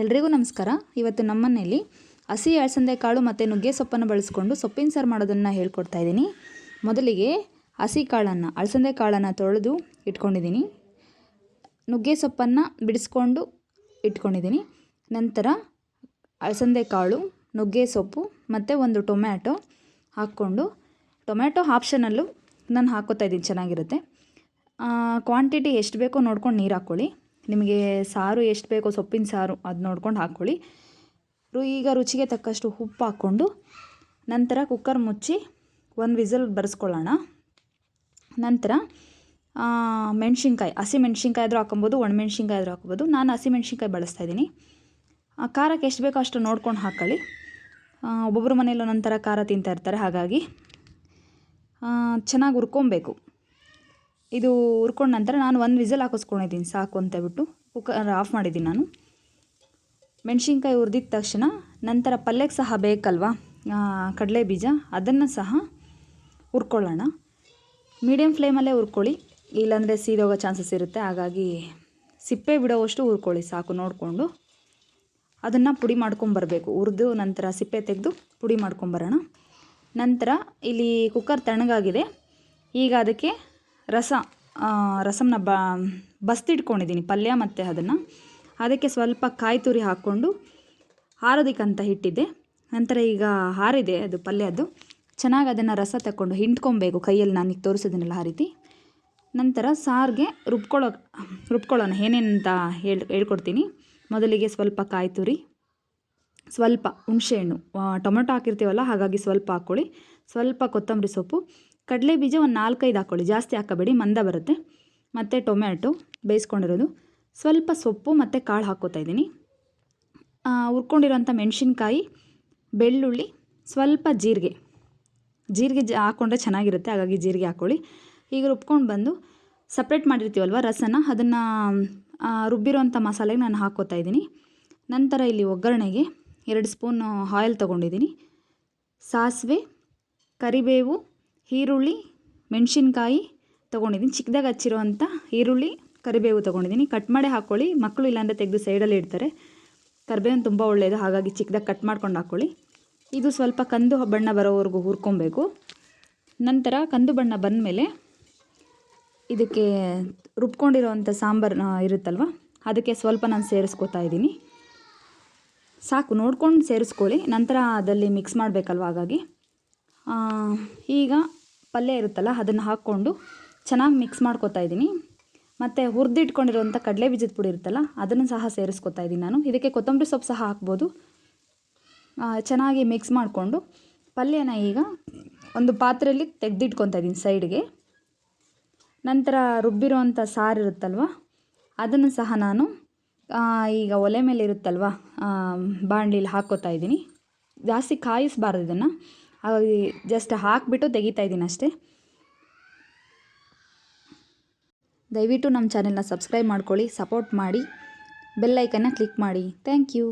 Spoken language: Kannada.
ಎಲ್ರಿಗೂ ನಮಸ್ಕಾರ. ಇವತ್ತು ನಮ್ಮನೇಲಿ ಹಸಿ ಅಳಸಂದೆ ಕಾಳು ಮತ್ತು ನುಗ್ಗೆ ಸೊಪ್ಪನ್ನು ಬಳಸ್ಕೊಂಡು ಸೊಪ್ಪಿನ ಸಾರು ಮಾಡೋದನ್ನು ಹೇಳ್ಕೊಡ್ತಾ ಇದ್ದೀನಿ. ಮೊದಲಿಗೆ ಹಸಿ ಕಾಳನ್ನು, ಅಳಸಂದೆ ಕಾಳನ್ನು ತೊಳೆದು ಇಟ್ಕೊಂಡಿದ್ದೀನಿ. ನುಗ್ಗೆ ಸೊಪ್ಪನ್ನು ಬಿಡಿಸ್ಕೊಂಡು ಇಟ್ಕೊಂಡಿದ್ದೀನಿ. ನಂತರ ಅಳಸಂದೆ ಕಾಳು ನುಗ್ಗೆ ಸೊಪ್ಪು ಮತ್ತು ಒಂದು ಟೊಮ್ಯಾಟೊ ಹಾಕ್ಕೊಂಡು, ಟೊಮ್ಯಾಟೊ ಆಪ್ಷನಲ್ಲೂ ನಾನು ಹಾಕೋತಾ ಇದ್ದೀನಿ, ಚೆನ್ನಾಗಿರುತ್ತೆ. ಕ್ವಾಂಟಿಟಿ ಎಷ್ಟು ಬೇಕೋ ನೋಡ್ಕೊಂಡು ನೀರು ಹಾಕ್ಕೊಳ್ಳಿ. ನಿಮಗೆ ಸಾರು ಎಷ್ಟು ಬೇಕೋ ಸೊಪ್ಪಿನ ಸಾರು ಅದು ನೋಡ್ಕೊಂಡು ಹಾಕ್ಕೊಳ್ಳಿ. ರು, ಈಗ ರುಚಿಗೆ ತಕ್ಕಷ್ಟು ಉಪ್ಪು ಹಾಕ್ಕೊಂಡು ನಂತರ ಕುಕ್ಕರ್ ಮುಚ್ಚಿ ಒಂದು ವಿಸಲ್ ಬರೆಸ್ಕೊಳ್ಳೋಣ. ನಂತರ ಮೆಣಸಿನ್ಕಾಯಿ, ಹಸಿ ಮೆಣಸಿನ್ಕಾಯಿ ಆದರೂ ಹಾಕೊಬೋದು ಒಣಮೆಣ್ಸಿನ್ಕಾಯಿ ಆದರೂ ಹಾಕ್ಬೋದು ನಾನು ಹಸಿ ಮೆಣಸಿನ್ಕಾಯಿ ಬಳಸ್ತಾ ಇದ್ದೀನಿ. ಖಾರಕ್ಕೆ ಎಷ್ಟು ಬೇಕೋ ಅಷ್ಟು ನೋಡ್ಕೊಂಡು ಹಾಕ್ಕೊಳ್ಳಿ. ಒಬ್ಬೊಬ್ಬರು ಮನೇಲಿ ಒಂದೊಂದು ಥರ ಖಾರ ತಿಂತಾ ಇರ್ತಾರೆ, ಹಾಗಾಗಿ ಚೆನ್ನಾಗಿ ಹುರ್ಕೊಬೇಕು. ಇದು ಹುರ್ಕೊಂಡ ನಂತರ ನಾನು ಒಂದು ವಿಸಲ್ ಹಾಕಿಸ್ಕೊಂಡಿದ್ದೀನಿ ಸಾಕು ಅಂತ ಬಿಟ್ಟು ಕುಕ್ಕರ್ ಆಫ್ ಮಾಡಿದ್ದೀನಿ ನಾನು. ಮೆಣಸಿನ್ಕಾಯಿ ಹುರಿದಿದ ತಕ್ಷಣ ನಂತರ ಪಲ್ಯಕ್ಕೆ ಸಹ ಬೇಕಲ್ವಾ? ಕಡಲೆ ಬೀಜ, ಅದನ್ನು ಸಹ ಹುರ್ಕೊಳ್ಳೋಣ. ಮೀಡಿಯಮ್ ಫ್ಲೇಮಲ್ಲೇ ಹುರ್ಕೊಳ್ಳಿ. ಇಲ್ಲಾಂದರೆ ಸೀದೋಗೋ ಚಾನ್ಸಸ್ ಇರುತ್ತೆ. ಹಾಗಾಗಿ ಸಿಪ್ಪೆ ಬಿಡೋವಷ್ಟು ಹುರ್ಕೊಳ್ಳಿ, ಸಾಕು, ನೋಡಿಕೊಂಡು. ಅದನ್ನು ಪುಡಿ ಮಾಡ್ಕೊಂಬರಬೇಕು ಹುರಿದು ನಂತರ ಸಿಪ್ಪೆ ತೆಗೆದು ಪುಡಿ ಮಾಡ್ಕೊಂಬರೋಣ ನಂತರ ಇಲ್ಲಿ ಕುಕ್ಕರ್ ತಣ್ಣಗಾಗಿದೆ. ಈಗ ಅದಕ್ಕೆ ರಸ ರಸಮನ್ನ ಬ, ಬಸ್ತಿಟ್ಕೊಂಡಿದ್ದೀನಿ, ಪಲ್ಯ ಮತ್ತು ಅದನ್ನು. ಅದಕ್ಕೆ ಸ್ವಲ್ಪ ಕಾಯಿ ತುರಿ ಹಾಕ್ಕೊಂಡು ಹಾರೋದಕ್ಕಂತ ಹಿಟ್ಟಿದ್ದೆ. ನಂತರ ಈಗ ಹಾರಿದೆ ಅದು ಪಲ್ಯದ್ದು. ಚೆನ್ನಾಗಿ ಅದನ್ನು ರಸ ತಗೊಂಡು ಹಿಂಡ್ಕೊಬೇಕು ಕೈಯಲ್ಲಿ ನಾನು ಈಗ ತೋರಿಸಿದ್ದೀನಲ್ಲ ಆ ರೀತಿ. ನಂತರ ಸಾರಿಗೆ ರುಬ್ಕೊಳ್ಳೋ, ರುಬ್ಕೊಳ್ಳೋಣ, ಏನೇನಂತ ಹೇಳಿ, ಹೇಳ್ಕೊಡ್ತೀನಿ. ಮೊದಲಿಗೆ ಸ್ವಲ್ಪ ಕಾಯಿ ತುರಿ, ಸ್ವಲ್ಪ ಹುಣಸೆಹಣ್ಣು ಟೊಮೆಟೊ ಹಾಕಿರ್ತೀವಲ್ಲ, ಹಾಗಾಗಿ ಸ್ವಲ್ಪ ಹಾಕ್ಕೊಳ್ಳಿ. ಸ್ವಲ್ಪ ಕೊತ್ತಂಬರಿ ಸೊಪ್ಪು ಕಡಲೆ ಬೀಜ ಒಂದು ನಾಲ್ಕೈದು ಹಾಕ್ಕೊಳ್ಳಿ ಜಾಸ್ತಿ ಹಾಕಬೇಡಿ, ಮಂದ ಬರುತ್ತೆ. ಮತ್ತು ಟೊಮ್ಯಾಟೊ ಬೇಯಿಸ್ಕೊಂಡಿರೋದು. ಸ್ವಲ್ಪ ಸೊಪ್ಪು ಮತ್ತು ಕಾಳು ಹಾಕ್ಕೋತಾ ಇದ್ದೀನಿ. ಹುರ್ಕೊಂಡಿರೋಂಥ ಮೆಣಸಿನ್ಕಾಯಿ, ಬೆಳ್ಳುಳ್ಳಿ, ಸ್ವಲ್ಪ ಜೀರಿಗೆ. ಜೀರಿಗೆ ಜ ಹಾಕ್ಕೊಂಡ್ರೆ ಚೆನ್ನಾಗಿರುತ್ತೆ, ಹಾಗಾಗಿ ಜೀರಿಗೆ ಹಾಕ್ಕೊಳ್ಳಿ ಈಗ ರುಬ್ಕೊಂಡು ಬಂದು ಸಪ್ರೇಟ್ ಮಾಡಿರ್ತೀವಲ್ವ ರಸನ, ಅದನ್ನು ರುಬ್ಬಿರೋಂಥ ಮಸಾಲೆಗೆ ನಾನು ಹಾಕ್ಕೋತಾ ಇದ್ದೀನಿ. ನಂತರ ಇಲ್ಲಿ ಒಗ್ಗರಣೆಗೆ ಎರಡು ಸ್ಪೂನ್ ಆಯಿಲ್ ತೊಗೊಂಡಿದ್ದೀನಿ. ಸಾಸಿವೆ, ಕರಿಬೇವು ಈರುಳ್ಳಿ, ಮೆಣಸಿನ್ಕಾಯಿ ತೊಗೊಂಡಿದ್ದೀನಿ. ಚಿಕ್ಕದಾಗಿ ಹಚ್ಚಿರೋವಂಥ ಈರುಳ್ಳಿ, ಕರಿಬೇವು ತೊಗೊಂಡಿದ್ದೀನಿ. ಕಟ್ ಮಾಡಿ ಹಾಕ್ಕೊಳ್ಳಿ. ಮಕ್ಕಳು ಇಲ್ಲಾಂದರೆ ತೆಗೆದು ಸೈಡಲ್ಲಿ ಇಡ್ತಾರೆ. ಕರಿಬೇವು ತುಂಬ ಒಳ್ಳೆಯದು ಹಾಗಾಗಿ ಚಿಕ್ಕದಾಗಿ ಕಟ್ ಮಾಡ್ಕೊಂಡು ಹಾಕ್ಕೊಳ್ಳಿ. ಇದು ಸ್ವಲ್ಪ ಕಂದು ಬಣ್ಣ ಬರೋವರೆಗೂ ಹುರ್ಕೊಬೇಕು. ನಂತರ ಕಂದು ಬಣ್ಣ ಬಂದಮೇಲೆ ಇದಕ್ಕೆ ರುಬ್ಕೊಂಡಿರೋವಂಥ ಸಾಂಬಾರು ಇರುತ್ತಲ್ವ? ಅದಕ್ಕೆ ಸ್ವಲ್ಪ ನಾನು ಸೇರಿಸ್ಕೋತಾ ಇದ್ದೀನಿ. ಸಾಕು, ನೋಡ್ಕೊಂಡು ಸೇರಿಸ್ಕೊಳ್ಳಿ. ನಂತರ ಅದಲ್ಲಿ ಮಿಕ್ಸ್ ಮಾಡಬೇಕಲ್ವ ಹಾಗಾಗಿ? ಈಗ ಪಲ್ಯ ಇರುತ್ತಲ್ಲ, ಅದನ್ನು ಹಾಕ್ಕೊಂಡು ಚೆನ್ನಾಗಿ ಮಿಕ್ಸ್ ಮಾಡ್ಕೋತಾ ಇದ್ದೀನಿ. ಮತ್ತು ಹುರಿದಿಟ್ಕೊಂಡಿರುವಂಥ ಕಡಲೆ ಬೀಜದ ಪುಡಿ ಇರುತ್ತಲ್ಲ, ಅದನ್ನು ಸಹ ಸೇರಿಸ್ಕೊತಾ ಇದ್ದೀನಿ ನಾನು. ಇದಕ್ಕೆ ಕೊತ್ತಂಬರಿ ಸೊಪ್ಪು ಸಹ ಹಾಕ್ಬೋದು. ಚೆನ್ನಾಗಿ ಮಿಕ್ಸ್ ಮಾಡಿಕೊಂಡು ಪಲ್ಯನ ಈಗ ಒಂದು ಪಾತ್ರೆಯಲ್ಲಿ ತೆಗೆದಿಟ್ಕೊತಾ ಇದ್ದೀನಿ ಸೈಡ್ಗೆ ನಂತರ ರುಬ್ಬಿರುವಂಥ ಸಾರು ಇರುತ್ತಲ್ವ, ಅದನ್ನು ಸಹ ನಾನು ಈಗ ಒಲೆ ಮೇಲೆ ಇರುತ್ತಲ್ವ ಬಾಣಲಿಲಿ ಹಾಕ್ಕೋತಾ ಇದ್ದೀನಿ. ಜಾಸ್ತಿ ಕಾಯಿಸಬಾರ್ದು ಇದನ್ನು. ಜಸ್ಟ್ ಹಾಕಿಬಿಟ್ಟು ತೆಗಿತಾ ಇದ್ದೀನಿ ಅಷ್ಟೇ. ದಯವಿಟ್ಟು ನಮ್ಮ ಚಾನೆಲ್ನ ಸಬ್ಸ್ಕ್ರೈಬ್ ಮಾಡ್ಕೊಳ್ಳಿ ಸಪೋರ್ಟ್ ಮಾಡಿ ಬೆಲ್ಲೈಕನ್ನ ಕ್ಲಿಕ್ ಮಾಡಿ. Thank you